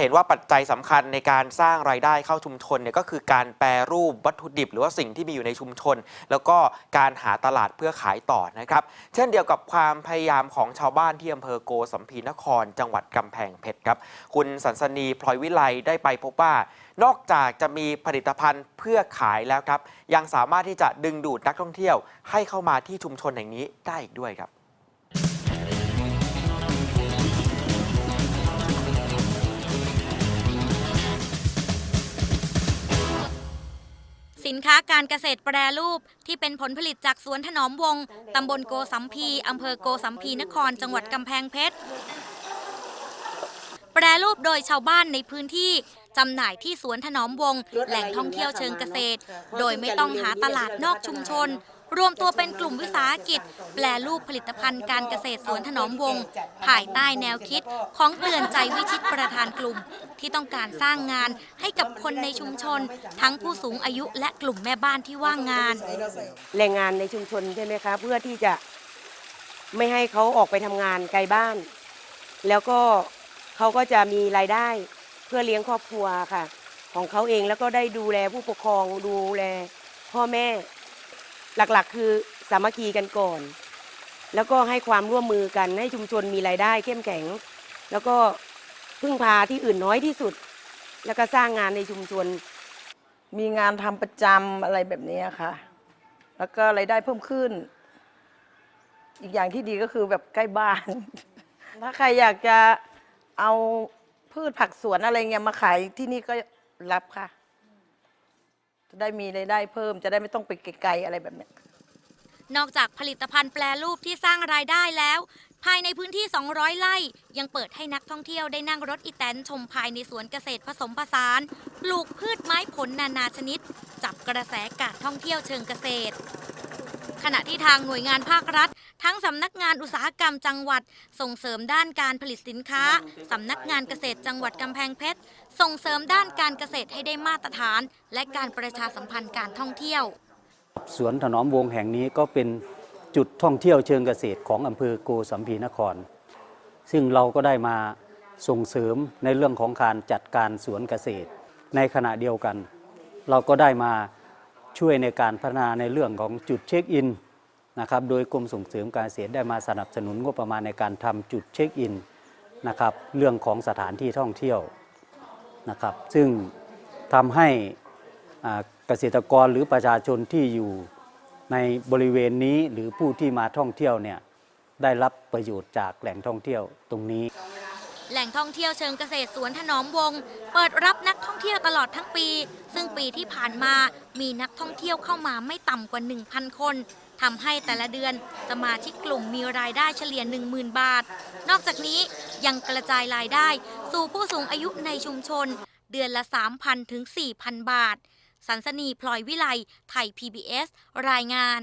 เห็นว่าปัจจัยสำคัญในการสร้างรายได้เข้าชุมชนเนี่ยก็คือการแปรรูปวัตถุดิบ หรือว่าสิ่งที่มีอยู่ในชุมชน แล้วก็การหาตลาดเพื่อขายต่อนะครับ เช่นเดียวกับความพยายามของชาวบ้านที่อำเภอโกสัมพีนคร จังหวัดกำแพงเพชรครับ คุณสันสนีพลอยวิไลได้ไปพบว่า นอกจากจะมีผลิตภัณฑ์เพื่อขายแล้วครับ ยังสามารถที่จะดึงดูดนักท่องเที่ยว ให้เข้ามาที่ชุมชนแห่งนี้ได้อีกด้วยครับ สินค้าการเกษตรแปรรูปที่เป็นผลผลิตจากสวนถนอมวงตำบลโกสัมพีอำเภอโกสัมพีนคร จังหวัดกำแพงเพชร แปรรูปโดยชาวบ้านในพื้นที่จำหน่ายที่สวนถนอมวงแหล่งท่องเที่ยวเชิงเกษตร โดยไม่ต้องหาตลาดนอกชุมชน รวมตัวเป็นกลุ่มวิสาหกิจ แปรรูปผลิตภัณฑ์การเกษตรสวนถนอมวงภายใต้แนวคิดของเตือนใจวิชิตประธานกลุ่ม ที่ต้องการสร้างงานให้กับคนในชุมชน ทั้งผู้สูงอายุและกลุ่มแม่บ้านที่ว่างงาน แรงงานในชุมชนใช่ไหมคะเพื่อที่จะไม่ให้เขาออกไปทำงานไกลบ้าน แล้วก็เขาก็จะมีรายได้เพื่อเลี้ยงครอบครัวค่ะ ของเขาเองแล้วก็ได้ดูแลผู้ปกครองดูแลพ่อแม่ หลักๆ คือสามัคคีกันก่อน แล้วก็ให้ความร่วมมือกันให้ชุมชนมีรายได้เข้มแข็ง แล้วก็ พึ่งพาที่อื่นน้อยที่สุด แล้วก็สร้างงานในชุมชน มีงานทำประจำอะไรแบบนี้ค่ะ แล้วก็รายได้เพิ่มขึ้น อีกอย่างที่ดีก็คือแบบใกล้บ้าน ถ้าใครอยากจะเอาพืชผักสวนอะไรเงี้ยมาขายที่นี่ก็รับค่ะ จะได้มีรายได้เพิ่ม จะได้ไม่ต้องไปไกลๆอะไรแบบนี้นอกจากผลิตภัณฑ์แปรรูปที่สร้างรายได้แล้ว ภายในพื้นที่ 200 ไร่ ยังเปิดให้นักท่องเที่ยวได้นั่งรถอีแตนชมภายในสวนเกษตรผสมผสาน ปลูกพืชไม้ผลนานาชนิด จับกระแสการท่องเที่ยวเชิงเกษตร ขณะที่ทางหน่วยงานภาครัฐ ทั้งสำนักงานอุตสาหกรรมจังหวัด ส่งเสริมด้านการผลิตสินค้า สำนักงานเกษตรจังหวัดกำแพงเพชร ส่งเสริมด้านการเกษตรให้ได้มาตรฐาน และการประชาสัมพันธ์การท่องเที่ยว สวนถนอมวงแห่งนี้ก็เป็น จุดท่องเที่ยวเชิงเกษตรของอำเภอโกสัมพีนคร ซึ่งเราก็ได้มาส่งเสริมในเรื่องของการจัดการสวนเกษตร ในขณะเดียวกัน เราก็ได้มาช่วยในการพัฒนาในเรื่องของจุดเช็คอินนะครับโดยกรมส่งเสริมการเกษตรได้มาสนับสนุนงบประมาณในการทำจุดเช็คอินนะครับเรื่องของสถานที่ท่องเที่ยวนะครับซึ่งทำให้เกษตรกรหรือประชาชนที่อยู่ ในบริเวณนี้หรือผู้ที่มาท่องเที่ยวเนี่ยได้รับประโยชน์จากแหล่งท่องเที่ยวตรงนี้ แหล่งท่องเที่ยวเชิงเกษตรสวนถนอมวง เปิดรับนักท่องเที่ยวตลอดทั้งปี ซึ่งปีที่ผ่านมามีนักท่องเที่ยวเข้ามาไม่ต่ำกว่า 1,000 คนทำให้แต่ละเดือนสมาชิกกลุ่มมีรายได้เฉลี่ย 10,000 บาท นอกจากนี้ยังกระจายรายได้ สู่ผู้สูงอายุในชุมชน เดือนละ 3,000 ถึง 4,000 บาท สันสนีพลอยวิไลไทย PBS รายงาน